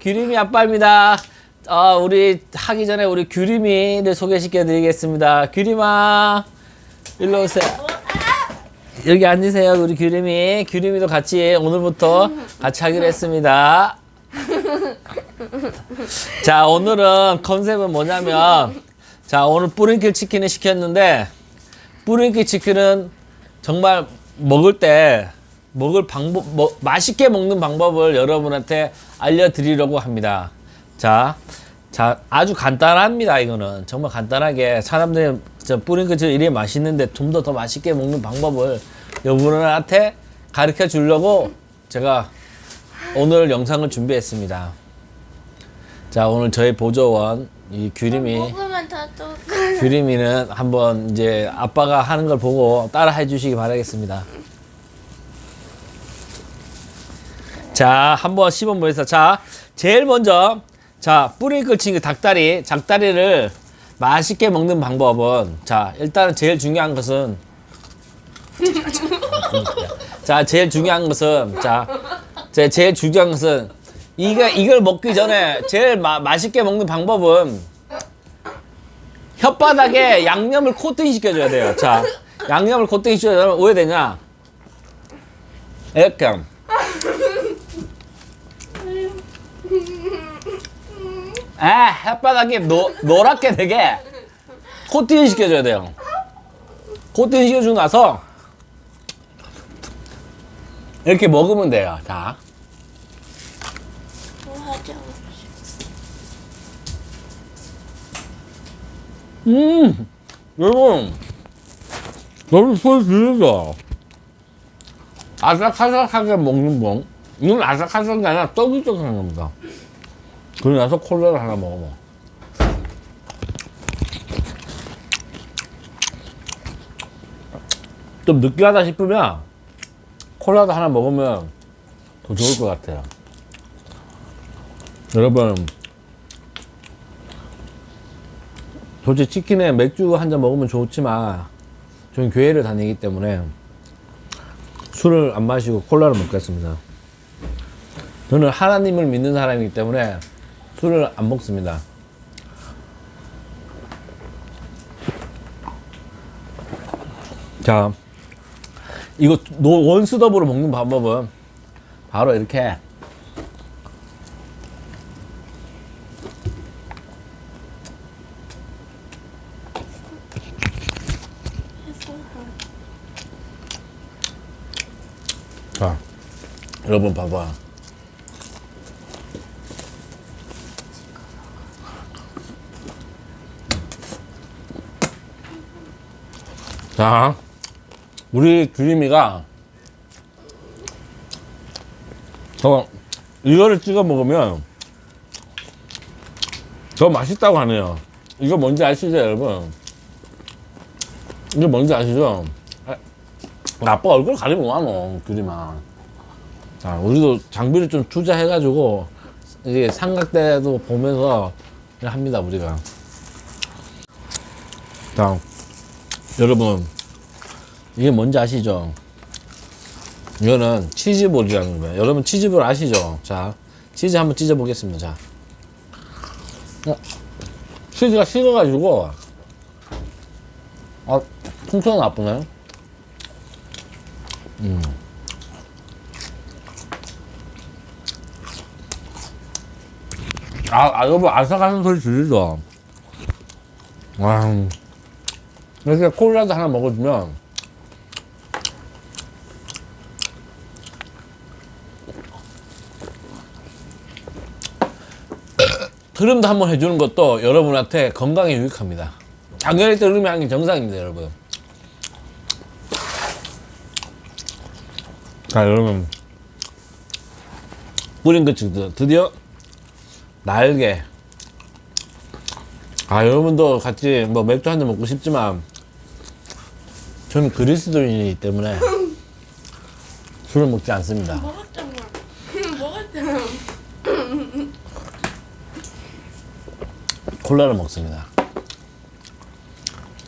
규림이 아빠입니다. 어, 우리 하기 전에 우리 규림이를 소개시켜 드리겠습니다. 규림아, 일로 오세요. 여기 앉으세요, 우리 규림이. 규림이도 같이 오늘부터 같이 하기로 했습니다. 자, 오늘은 컨셉은 뭐냐면, 자, 오늘 뿌링클 치킨을 시켰는데, 뿌링클 치킨은 정말 먹을 때, 먹을 방법, 뭐, 맛있게 먹는 방법을 여러분한테 알려드리려고 합니다. 자, 자, 아주 간단합니다, 이거는. 정말 간단하게. 사람들이 저 뿌링클 저 이리 맛있는데 좀더더 맛있게 먹는 방법을 여러분한테 가르쳐 주려고 제가 오늘 영상을 준비했습니다. 자, 오늘 저희 보조원, 이 규림이, 똑. 규림이는 한번 이제 아빠가 하는 걸 보고 따라 해 주시기 바라겠습니다. 자, 한번 보여서 자, 제일 먼저 자, 뿌링클 친그 닭다리, 닭다리를 맛있게 먹는 방법은 자, 일단은 제일 중요한 것은 자, 제일 중요한 것은 자, 제 제일 중요한 것은 이게 이걸 먹기 전에 제일 마, 맛있게 먹는 방법은 혓바닥에 양념을 코팅 시켜줘야 돼요. 자, 양념을 코팅 시켜주면 왜 되냐? 이렇게. 아, 혓바닥이 노, 노랗게 되게 코팅 시켜줘야 돼요. 코팅 시켜주고 나서 이렇게 먹으면 돼요. 자. 음, 여러분, 너무 소리 들리죠? 아삭아삭하게 먹는 봉. 이건 아삭아삭이 아니라 쫄깃쫄깃한 겁니다. 그러고 나서 콜라를 하나 먹어봐. 좀 느끼하다 싶으면 콜라도 하나 먹으면 더 좋을 것 같아요. 여러분, 솔직히 치킨에 맥주 한 잔 먹으면 좋지만 저는 교회를 다니기 때문에 술을 안 마시고 콜라를 먹겠습니다. 저는 하나님을 믿는 사람이기 때문에 술을 안 먹습니다. 자, 이거 노- 원스톱으로 먹는 방법은 바로 이렇게 자, 여러분 봐봐. 자, 우리 규림이가 저 이거를 찍어 먹으면 더 맛있다고 하네요. 이거 뭔지 아시죠, 여러분? 이거 뭔지 아시죠? 아, 아빠 얼굴 가리면 뭐하노, 규림아. 자, 우리도 장비를 좀 투자해가지고, 이게 삼각대도 보면서 합니다, 우리가. 자, 여러분, 이게 뭔지 아시죠? 이거는 치즈볼이라는 거예요. 여러분, 치즈볼 아시죠? 자, 치즈 한번 찢어 보겠습니다. 자. 어, 치즈가 식어가지고, 아, 통째로 나쁘네. 음. 아, 아, 여러분, 아삭하는 소리 들리죠? 와, 이렇게 콜라도 하나 먹어주면, 트름도 한번 해주는 것도 여러분한테 건강에 유익합니다. 작년에 트름이 하는 게 정상입니다, 여러분. 자, 여러분. 뿌린 것 드- 드디어 날개. 아, 여러분도 같이 뭐 맥주 한 잔 먹고 싶지만, 저는 그리스도인이기 때문에 술을 먹지 않습니다. 먹었잖아. 먹었잖아. 콜라를 먹습니다.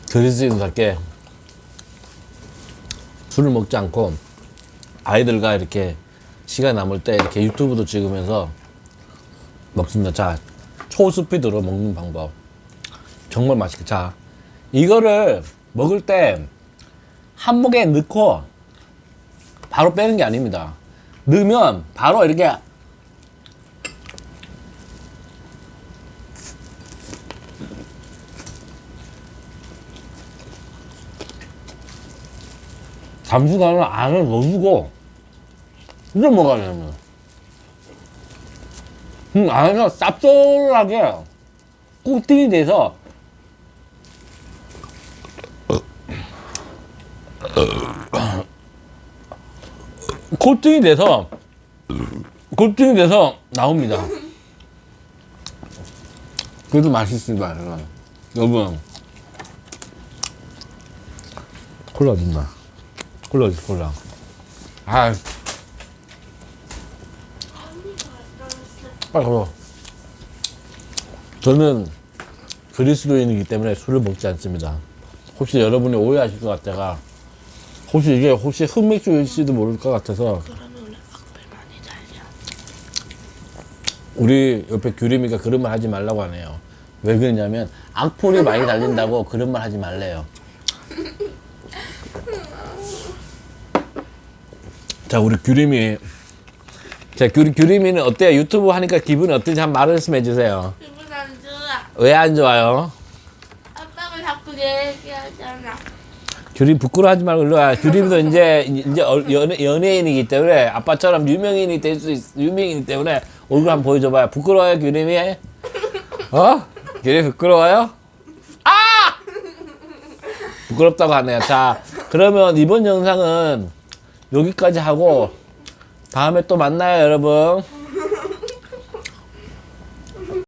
그리스도인답게 술을 먹지 않고 아이들과 이렇게 시간 남을 때 이렇게 유튜브도 찍으면서 먹습니다. 자, 초스피드로 먹는 방법. 정말 맛있게. 자, 이거를 먹을 때 한목에 넣고 바로 빼는 게 아닙니다. 넣으면 바로 이렇게 잠시간을 안을 넣어주고 이제 먹어야 되는 음, 안에서 쌉쏠하게 코팅이 돼서 코팅이 돼서 코팅이 돼서 나옵니다. 그래도 맛있습니다. 여러분. 콜라 어딨나? 콜라 어디 콜라? 아, 빨리 가봐. 저는 그리스도인이기 때문에 술을 먹지 않습니다. 혹시 여러분이 오해하실 것 같다가 혹시 이게 혹시 흑맥주일지도 모를 것 같아서 그러면 오늘 악플 많이 달려. 우리 옆에 규림이가 그런 말 하지 말라고 하네요. 왜 그러냐면 악플이 많이 달린다고 그런 말 하지 말래요. 자 우리 규림이 자 규, 규림이는 어때요? 유튜브 하니까 기분이 어떤지 한 말씀 해주세요. 기분 안 좋아. 왜 안 좋아요? 아빠가 자꾸 내 얘기하잖아. 규림 부끄러워하지 말고 일로 와. 규림도 이제 이제 어- 연예, 연예인이기 때문에 아빠처럼 유명인이 될 수 있, 유명인이기 때문에 얼굴 한번 보여줘봐요. 부끄러워요 규림이? 어? 규림 부끄러워요? 아! 부끄럽다고 하네요. 자 그러면 이번 영상은 여기까지 하고 다음에 또 만나요 여러분.